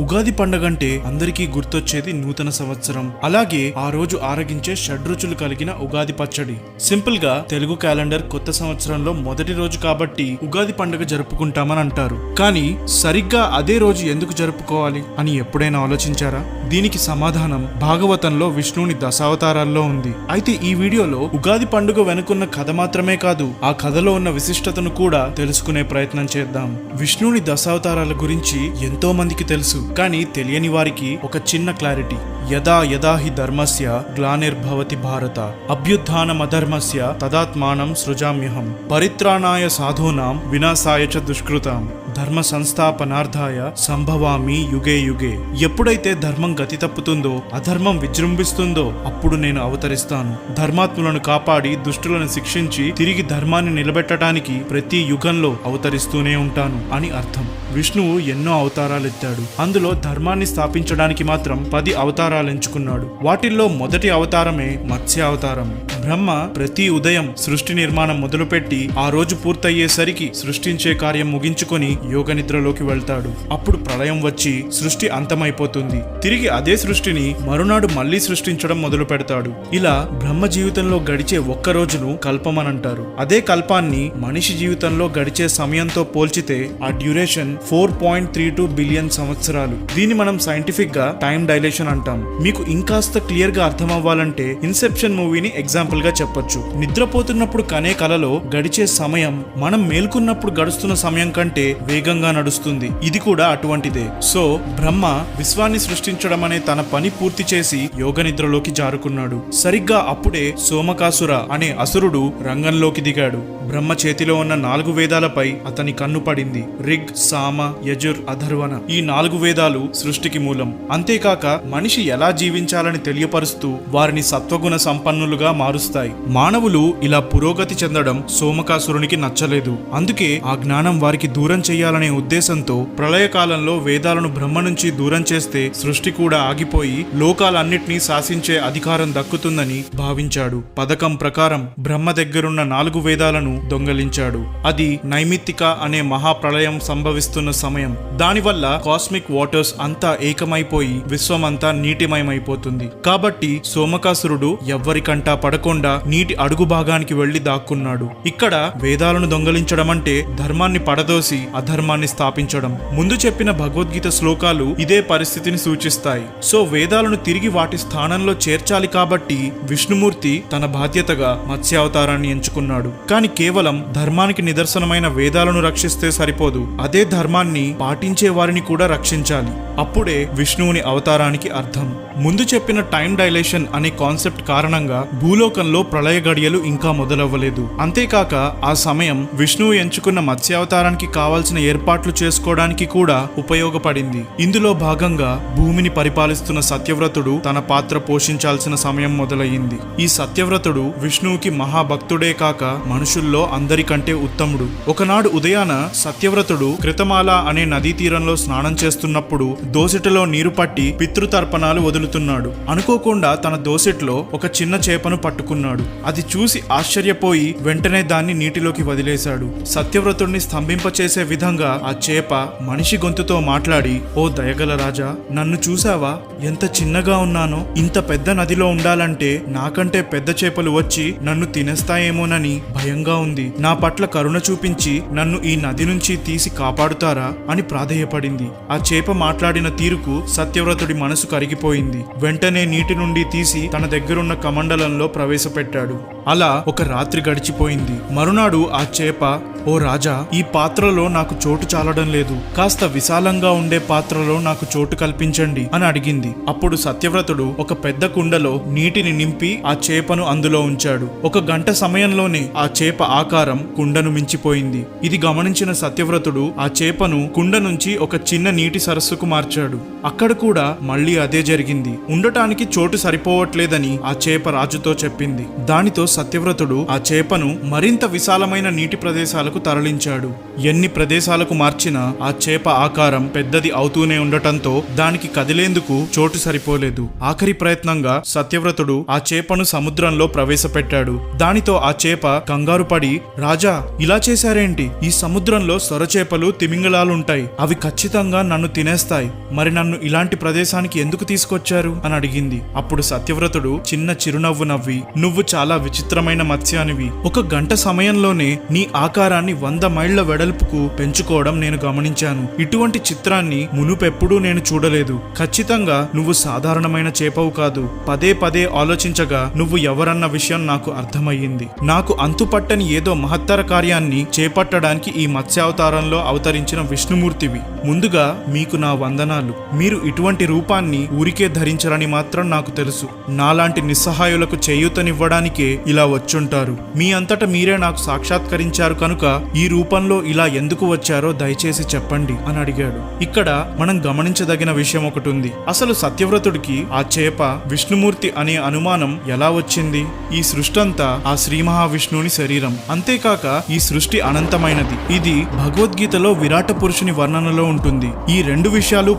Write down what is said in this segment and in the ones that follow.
ఉగాది పండగంటే అందరికీ గుర్తొచ్చేది నూతన సంవత్సరం. అలాగే ఆ రోజు ఆరగించే షడ్రుచులు కలిగిన ఉగాది పచ్చడి. సింపుల్గా తెలుగు క్యాలెండర్ కొత్త సంవత్సరంలో మొదటి రోజు కాబట్టి ఉగాది పండుగ జరుపుకుంటామని అంటారు. కానీ సరిగ్గా అదే రోజు ఎందుకు జరుపుకోవాలి అని ఎప్పుడైనా ఆలోచించారా? దీనికి సమాధానం భాగవతంలో విష్ణువుని దశావతారాల్లో ఉంది. అయితే ఈ వీడియోలో ఉగాది పండుగ వెనుకున్న కథ మాత్రమే కాదు ఆ కథలో ఉన్న విశిష్టతను కూడా తెలుసుకునే ప్రయత్నం చేద్దాం. విష్ణువుని దశావతారాల గురించి ఎంతో మందికి తెలుసు. కానీ తెలియని వారికి ఒక చిన్న క్లారిటీ యదా యదా హి ధర్మస్య గ్లానిర్భవతి భారత. అభ్యుత్నమధర్మస్య తదాత్మానం సృజామ్యహం. పరిత్రాణాయ సాధూనాం వినాశాయ చ దుష్కృతాం. ధర్మ సంస్థాపనార్థాయ సంభవామి యుగే యుగే. ఎప్పుడైతే ధర్మం గతి తప్పుతుందో అధర్మం విజృంభిస్తుందో అప్పుడు నేను అవతరిస్తాను. ధర్మాత్ములను కాపాడి దుష్టులను శిక్షించి తిరిగి ధర్మాన్ని నిలబెట్టడానికి ప్రతి యుగంలో అవతరిస్తూనే ఉంటాను అని అర్థం. విష్ణువు ఎన్నో అవతారాలు ఎత్తాడు అందులో ధర్మాన్ని స్థాపించడానికి మాత్రం పది అవతారాలు ఎంచుకున్నాడు వాటిల్లో మొదటి అవతారమే మత్స్య అవతారం బ్రహ్మ ప్రతి ఉదయం సృష్టి నిర్మాణం మొదలుపెట్టి ఆ రోజు పూర్తయ్యేసరికి సృష్టించే కార్యం ముగించుకొని యోగ నిద్రలోకి వెళ్తాడు. అప్పుడు ప్రళయం వచ్చి సృష్టి అంతమైపోతుంది. తిరిగి అదే సృష్టిని మరునాడు మళ్ళీ సృష్టించడం మొదలు పెడతాడు. ఇలా బ్రహ్మ జీవితంలో గడిచే ఒక్క రోజును కల్పమనంటారు అదే కల్పాన్ని మనిషి జీవితంలో గడిచే సమయంతో పోల్చితే ఆ duration four point three two billion సంవత్సరాలు. దీన్ని మనం సైంటిఫిక్గా టైం డైలేషన్ అంటాం. మీకు ఇంకాస్త క్లియర్గా అర్థం అవ్వాలంటే ఇన్సెప్షన్ మూవీని ఎగ్జాంపుల్గా చెప్పొచ్చు. నిద్రపోతున్నప్పుడు కనే కలలో గడిచే సమయం మనం మేల్కొన్నప్పుడు గడుస్తున్న సమయం కంటే వేగంగా నడుస్తుంది. ఇది కూడా అటువంటిదే. సో బ్రహ్మ విశ్వాన్ని సృష్టించడం అనే తన పని పూర్తి చేసి యోగ నిద్రలోకి జారుకున్నాడు. సరిగ్గా అప్పుడే సోమకాసుర అనే అసురుడు రంగంలోకి దిగాడు. బ్రహ్మ చేతిలో ఉన్న నాలుగు వేదాలపై అతని కన్ను పడింది. రిగ్ సామ యజుర్ అధర్వణ ఈ నాలుగు వేదాలు సృష్టికి మూలం. అంతేకాక మనిషి ఎలా జీవించాలని తెలియపరుస్తూ వారిని సత్వగుణ సంపన్నులుగా మారుస్తాయి. మానవులు ఇలా పురోగతి చెందడం సోమకాసురునికి నచ్చలేదు. అందుకే ఆ జ్ఞానం వారికి దూరం చేయాలనే ఉద్దేశంతో ప్రళయకాలంలో వేదాలను బ్రహ్మ నుంచి దూరం చేస్తే సృష్టి కూడా ఆగిపోయి లోకాలన్నిటినీ శాసించే అధికారం దక్కుతుందని భావించాడు. పథకం ప్రకారం బ్రహ్మ దగ్గరున్న నాలుగు వేదాలను దొంగలించాడు. అది నైమిత్తిక అనే మహాప్రళయం సంభవిస్తున్న సమయం. దానివల్ల కాస్మిక్ వాటర్స్ అంతా ఏకమైపోయి విశ్వమంతా నీటిమయమైపోతుంది. కాబట్టి సోమకాసురుడు ఎవ్వరికంటా పడకుండా నీటి అడుగు భాగానికి వెళ్ళి దాక్కున్నాడు. ఇక్కడ వేదాలను దొంగలించడం అంటే ధర్మాన్ని పడదోసి ధర్మాన్ని స్థాపించడం. ముందు చెప్పిన భగవద్గీత శ్లోకాలు ఇదే పరిస్థితిని సూచిస్తాయి. సో వేదాలను తిరిగి వాటి స్థానంలో చేర్చాలి కాబట్టి విష్ణుమూర్తి తన బాధ్యతగా మత్స్యావతారాన్ని ఎంచుకున్నాడు. కానీ కేవలం ధర్మానికి నిదర్శనమైన వేదాలను రక్షిస్తే సరిపోదు. అదే ధర్మాన్ని పాటించే వారిని కూడా రక్షించాలి. అప్పుడే విష్ణువుని అవతారానికి అర్థం. ముందు చెప్పిన టైం డైలేషన్ అనే కాన్సెప్ట్ కారణంగా భూలోకంలో ప్రళయ గడియలు ఇంకా మొదలవ్వలేదు. అంతేకాక ఆ సమయం విష్ణువు ఎంచుకున్న మత్స్యావతారానికి కావాల్సిన ఏర్పాట్లు చేసుకోవడానికి కూడా ఉపయోగపడింది. ఇందులో భాగంగా భూమిని పరిపాలిస్తున్న సత్యవ్రతుడు తన పాత్ర పోషించాల్సిన సమయం మొదలయ్యింది. ఈ సత్యవ్రతుడు విష్ణువుకి మహాభక్తుడే కాక మనుషుల్లో అందరికంటే ఉత్తముడు. ఒకనాడు ఉదయాన సత్యవ్రతుడు కృతమాల అనే నదీ తీరంలో స్నానం చేస్తున్నప్పుడు దోసెటలో నీరు పట్టి పితృతర్పణాలు వెళుతున్నాడు. అనుకోకుండా తన దోసెట్లో ఒక చిన్న చేపను పట్టుకున్నాడు. అది చూసి ఆశ్చర్యపోయి వెంటనే దాన్ని నీటిలోకి వదిలేశాడు. సత్యవ్రతుడిని స్తంభింపచేసే విధంగా ఆ చేప మనిషి గొంతుతో మాట్లాడి ఓ దయగల రాజా నన్ను చూసావా ఎంత చిన్నగా ఉన్నానో ఇంత పెద్ద నదిలో ఉండాలంటే నాకంటే పెద్ద చేపలు వచ్చి నన్ను తినేస్తాయేమోనని భయంగా ఉంది. నా పట్ల కరుణ చూపించి నన్ను ఈ నది నుంచి తీసి కాపాడుతారా? అని ప్రాధేయపడింది. ఆ చేప మాట్లాడిన తీరుకు సత్యవ్రతుడి మనసు కరిగిపోయింది. వెంటనే నీటి నుండి తీసి తన దగ్గరున్న కమండలంలో ప్రవేశపెట్టాడు. అలా ఒక రాత్రి గడిచిపోయింది. మరునాడు ఆ చేప ఓ రాజా ఈ పాత్రలో నాకు చోటు చాలడం లేదు. కాస్త విశాలంగా ఉండే పాత్రలో నాకు చోటు కల్పించండి అని అడిగింది. అప్పుడు సత్యవ్రతుడు ఒక పెద్ద కుండలో నీటిని నింపి ఆ చేపను అందులో ఉంచాడు. ఒక గంట సమయంలోనే ఆ చేప ఆకారం కుండను మించిపోయింది. ఇది గమనించిన సత్యవ్రతుడు ఆ చేపను కుండ నుంచి ఒక చిన్న నీటి సరస్సుకు మార్చాడు. అక్కడ కూడా మళ్ళీ అదే జరిగింది. ఉండటానికి చోటు సరిపోవట్లేదని ఆ చేప రాజుతో చెప్పింది. దానితో సత్యవ్రతుడు ఆ చేపను మరింత విశాలమైన నీటి ప్రదేశాలకు తరలించాడు. ఎన్ని ప్రదేశాలకు మార్చినా ఆ చేప ఆకారం పెద్దది అవుతూనే ఉండటంతో దానికి కదిలేందుకు చోటు సరిపోలేదు. ఆఖరి ప్రయత్నంగా సత్యవ్రతుడు ఆ చేపను సముద్రంలో ప్రవేశపెట్టాడు. దానితో ఆ చేప కంగారు పడి రాజా ఇలా చేశారేంటి? ఈ సముద్రంలో సొరచేపలు తిమింగలాలుంటాయి అవి ఖచ్చితంగా నన్ను తినేస్తాయి. మరి నన్ను నన్ను ఇలాంటి ప్రదేశానికి ఎందుకు తీసుకొచ్చారు? అని అడిగింది. అప్పుడు సత్యవ్రతుడు చిన్న చిరునవ్వు నవ్వి నువ్వు చాలా విచిత్రమైన మత్స్యానివి. ఒక గంట సమయంలోనే నీ ఆకారాన్ని వంద మైళ్ళ వెడల్పుకు పెంచుకోవడం నేను గమనించాను. ఇటువంటి చిత్రాన్ని మునుపెప్పుడూ నేను చూడలేదు. ఖచ్చితంగా నువ్వు సాధారణమైన చేపవు కాదు. పదే పదే ఆలోచించగా నువ్వు ఎవరన్న విషయం నాకు అర్థమయ్యింది. నాకు అంతుపట్టని ఏదో మహత్తర కార్యాన్ని చేపట్టడానికి ఈ మత్స్యావతారంలో అవతరించిన విష్ణుమూర్తివి. ముందుగా మీకు నా వందనాలు. మీరు ఇటువంటి రూపాన్ని ఊరికే ధరించరని మాత్రం నాకు తెలుసు. నాలాంటి నిస్సహాయులకు చేయూతనివ్వడానికే ఇలా వచ్చుంటారు. మీ అంతట మీరే నాకు సాక్షాత్కరించారు కనుక ఈ రూపంలో ఇలా ఎందుకు వచ్చారో దయచేసి చెప్పండి అని అడిగాడు. ఇక్కడ మనం గమనించదగిన విషయం ఒకటి ఉంది అసలు సత్యవ్రతుడికి ఆ చేప విష్ణుమూర్తి అనే అనుమానం ఎలా వచ్చింది? ఈ సృష్టి అంతా ఆ శ్రీ మహావిష్ణువుని శరీరం. అంతేకాక ఈ సృష్టి అనంతమైనది. ఇది భగవద్గీతలో విరాట పురుషుని వర్ణనలో ఉంటుంది. ఈ రెండు విషయాలు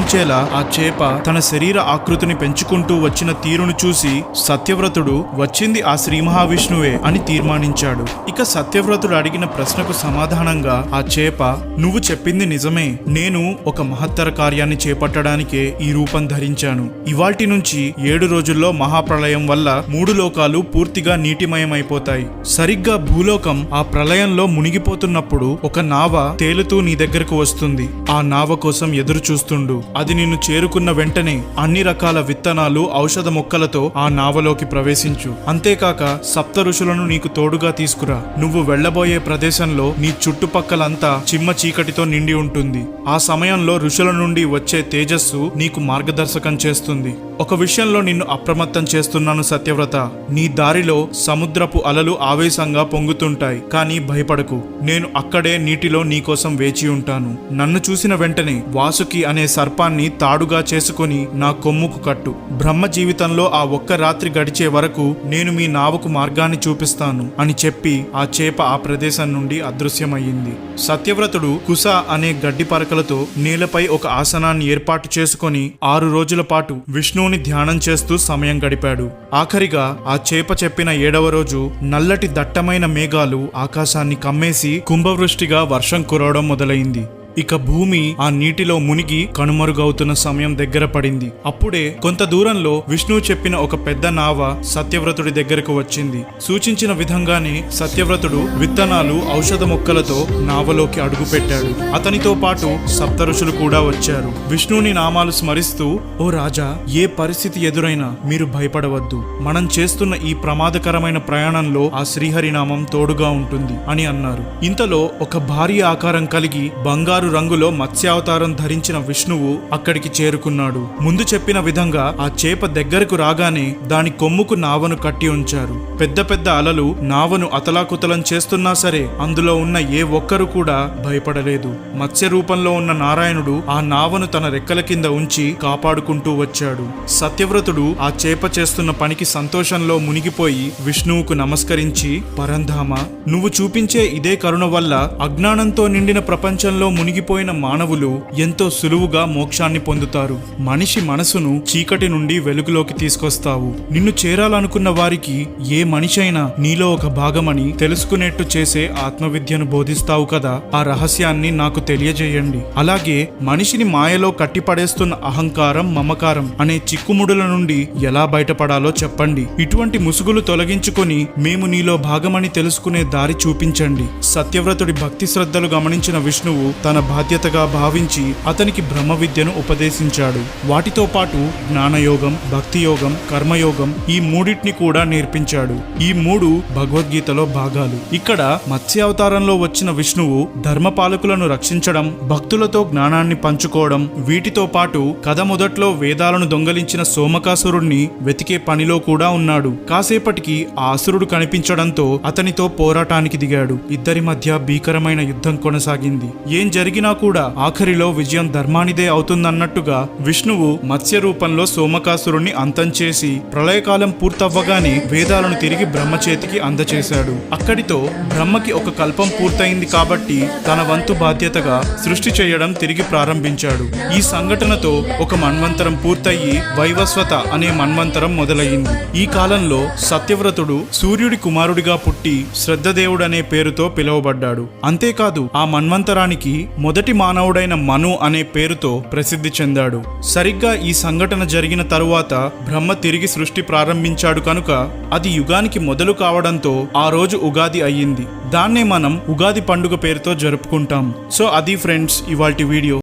కనిపించేలా ఆ చేప తన శరీర ఆకృతిని పెంచుకుంటూ వచ్చిన తీరును చూసి సత్యవ్రతుడు వచ్చింది ఆ శ్రీ మహావిష్ణువే అని తీర్మానించాడు. ఇక సత్యవ్రతుడు అడిగిన ప్రశ్నకు సమాధానంగా ఆ చేప నువ్వు చెప్పింది నిజమే. నేను ఒక మహత్తర కార్యాన్ని చేపట్టడానికే ఈ రూపం ధరించాను. ఇవాల్టి నుంచి ఏడు రోజుల్లో మహాప్రళయం వల్ల మూడు లోకాలు పూర్తిగా నీటిమయమైపోతాయి. సరిగ్గా భూలోకం ఆ ప్రళయంలో మునిగిపోతున్నప్పుడు ఒక నావ తేలుతూ నీ దగ్గరకు వస్తుంది. ఆ నావ కోసం ఎదురు చూస్తుండు అది నిన్ను చేరుకున్న వెంటనే అన్ని రకాల విత్తనాలు ఔషధ మొక్కలతో ఆ నావలోకి ప్రవేశించు. అంతేకాక సప్త ఋషులను నీకు తోడుగా తీసుకురా. నువ్వు వెళ్ళబోయే ప్రదేశంలో నీ చుట్టుపక్కలంతా చిమ్మ చీకటితో నిండి ఉంటుంది. ఆ సమయంలో ఋషుల నుండి వచ్చే తేజస్సు నీకు మార్గదర్శకం చేస్తుంది. ఒక విషయంలో నిన్ను అప్రమత్తం చేస్తున్నాను సత్యవ్రత. నీ దారిలో సముద్రపు అలలు ఆవేశంగా పొంగుతుంటాయి కానీ భయపడకు. నేను అక్కడే నీటిలో నీకోసం వేచి ఉంటాను. నన్ను చూసిన వెంటనే వాసుకి అనే పాపాన్ని తాడుగా చేసుకొని నా కొమ్ముకు కట్టు. బ్రహ్మ జీవితంలో ఆ ఒక్క రాత్రి గడిచే వరకు నేను మీ నావకు మార్గాన్ని చూపిస్తాను అని చెప్పి ఆ చేప ఆ ప్రదేశం నుండి అదృశ్యమయ్యింది. సత్యవ్రతుడు కుస అనే గడ్డి పరకలతో నేలపై ఒక ఆసనాన్ని ఏర్పాటు చేసుకొని ఆరు రోజుల పాటు విష్ణువుని ధ్యానం చేస్తూ సమయం గడిపాడు. ఆఖరిగా ఆ చేప చెప్పిన ఏడవ రోజు నల్లటి దట్టమైన మేఘాలు ఆకాశాన్ని కమ్మేసి కుంభవృష్టిగా వర్షం కురవడం మొదలైంది. ఇక భూమి ఆ నీటిలో మునిగి కనుమరుగవుతున్న సమయం దగ్గర పడింది. అప్పుడే కొంత దూరంలో విష్ణువు చెప్పిన ఒక పెద్ద నావ సత్యవ్రతుడి దగ్గరకు వచ్చింది. సూచించిన విధంగానే సత్యవ్రతుడు విత్తనాలు ఔషధ మొక్కలతో నావలోకి అడుగుపెట్టాడు. అతనితో పాటు సప్త ఋషులు కూడా వచ్చారు. విష్ణుని నామాలు స్మరిస్తూ ఓ రాజా ఏ పరిస్థితి ఎదురైనా మీరు భయపడవద్దు. మనం చేస్తున్న ఈ ప్రమాదకరమైన ప్రయాణంలో ఆ శ్రీహరి నామం తోడుగా ఉంటుంది అని అన్నారు. ఇంతలో ఒక భారీ ఆకారం కలిగి బంగారు రంగులో మత్స్యావతారం ధరించిన విష్ణువు అక్కడికి చేరుకున్నాడు. ముందు చెప్పిన విధంగా ఆ చేప దగ్గరకు రాగానే దాని కొమ్ముకు నావను కట్టి ఉంచారు. పెద్ద పెద్ద అలలు నావను అతలాకుతలం చేస్తున్నా సరే అందులో ఉన్న ఏ ఒక్కరు కూడా భయపడలేదు. మత్స్య రూపంలో ఉన్న నారాయణుడు ఆ నావను తన రెక్కల కింద ఉంచి కాపాడుకుంటూ వచ్చాడు. సత్యవ్రతుడు ఆ చేప చేస్తున్న పనికి సంతోషంలో మునిగిపోయి విష్ణువుకు నమస్కరించి పరంధామ నువ్వు చూపించే ఇదే కరుణ వల్ల అజ్ఞానంతో నిండిన ప్రపంచంలో మునిగిపోయిన మానవులు ఎంతో సులువుగా మోక్షాన్ని పొందుతారు. మనిషి మనసును చీకటి నుండి వెలుగులోకి తీసుకొస్తావు. నిన్ను చేరాలనుకున్న వారికి ఏ మనిషి అయినా నీలో ఒక భాగమని తెలుసుకునేట్టు చేసే ఆత్మవిద్యను బోధిస్తావు కదా? ఆ రహస్యాన్ని నాకు తెలియజేయండి. అలాగే మనిషిని మాయలో కట్టిపడేస్తున్న అహంకారం మమకారం అనే చిక్కుముడుల నుండి ఎలా బయటపడాలో చెప్పండి. ఇటువంటి ముసుగులు తొలగించుకొని మేము నీలో భాగమని తెలుసుకునే దారి చూపించండి. సత్యవ్రతుడి భక్తి శ్రద్ధలు గమనించిన విష్ణువు తన బాధ్యతగా భావించి అతనికి బ్రహ్మ విద్యను ఉపదేశించాడు. వాటితో పాటు జ్ఞానయోగం భక్తి యోగం కర్మయోగం ఈ మూడింటిని కూడా నేర్పించాడు. ఈ మూడు భగవద్గీతలో భాగాలు. ఇక్కడ మత్స్యావతారంలో వచ్చిన విష్ణువు ధర్మపాలకులను రక్షించడం భక్తులతో జ్ఞానాన్ని పంచుకోవడం వీటితో పాటు కథ మొదట్లో వేదాలను దొంగలించిన సోమకాసురుణ్ణి వెతికే పనిలో కూడా ఉన్నాడు. కాసేపటికి ఆ అసురుడు కనిపించడంతో అతనితో పోరాటానికి దిగాడు. ఇద్దరి మధ్య భీకరమైన యుద్ధం కొనసాగింది. ఏం జరిగింది? జరిగినా కూడా ఆఖరిలో విజయం ధర్మానిదే అవుతుందన్నట్టుగా విష్ణువు మత్స్య రూపంలో సోమకాసురుణ్ణి అంతం చేసి ప్రళయకాలం పూర్తవ్వగానే వేదాలను తిరిగి బ్రహ్మ చేతికి అందచేశాడు. అక్కడితో బ్రహ్మకి ఒక కల్పం పూర్తయింది కాబట్టి తన వంతు బాధ్యతగా సృష్టి చేయడం తిరిగి ప్రారంభించాడు. ఈ సంఘటనతో ఒక మన్వంతరం పూర్తయి వైవస్వత అనే మన్వంతరం మొదలయ్యింది. ఈ కాలంలో సత్యవ్రతుడు సూర్యుడి కుమారుడిగా పుట్టి శ్రద్ధదేవుడనే పేరుతో పిలువబడ్డాడు. అంతేకాదు ఆ మన్వంతరానికి మొదటి మానవుడైన మను అనే పేరుతో ప్రసిద్ధి చెందాడు. సరిగ్గా ఈ సంఘటన జరిగిన తరువాత బ్రహ్మ తిరిగి సృష్టి ప్రారంభించాడు కనుక అది యుగానికి మొదలు కావడంతో ఆ రోజు ఉగాది అయ్యింది. దాన్నే మనం ఉగాది పండుగ పేరుతో జరుపుకుంటాం. సో అది ఫ్రెండ్స్ ఇవాల్టి వీడియో.